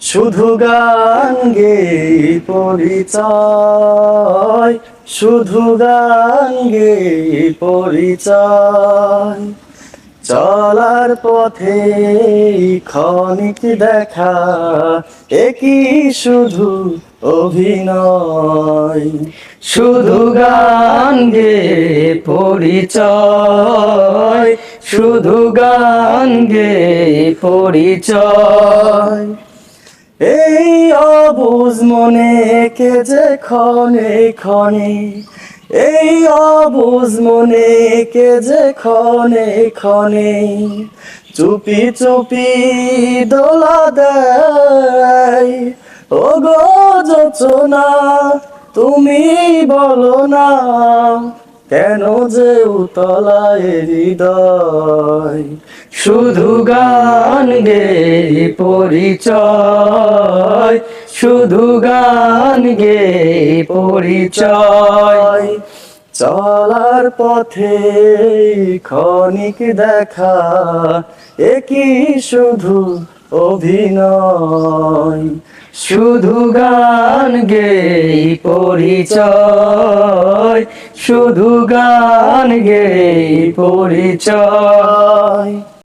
শুধু গান গে পরিচয়, শুধু গান গে পরিচয়। চলার পথে ক্ষণিক দেখা একই শুধু অভিনয়? শুধু গান গে পরিচয়, শুধু গান গে পরিচয়। এই অবুজ মনে কে যে ক্ষণে ক্ষণে, এই অবুজ মনে কে যে ক্ষণে ক্ষণে, চুপি চুপি দোলা দেয়। ও গো যোচনা তুমি বলো না। কেন যে উতলায় হৃদয়? শুধু গান গে পরিচয়, শুধু গান গে পরিচয়। চলার পথে ক্ষণিক দেখা একই শুধু অভিনয়। শুধু গান গে পরিচয়। শুধু গান গে পরিচয়।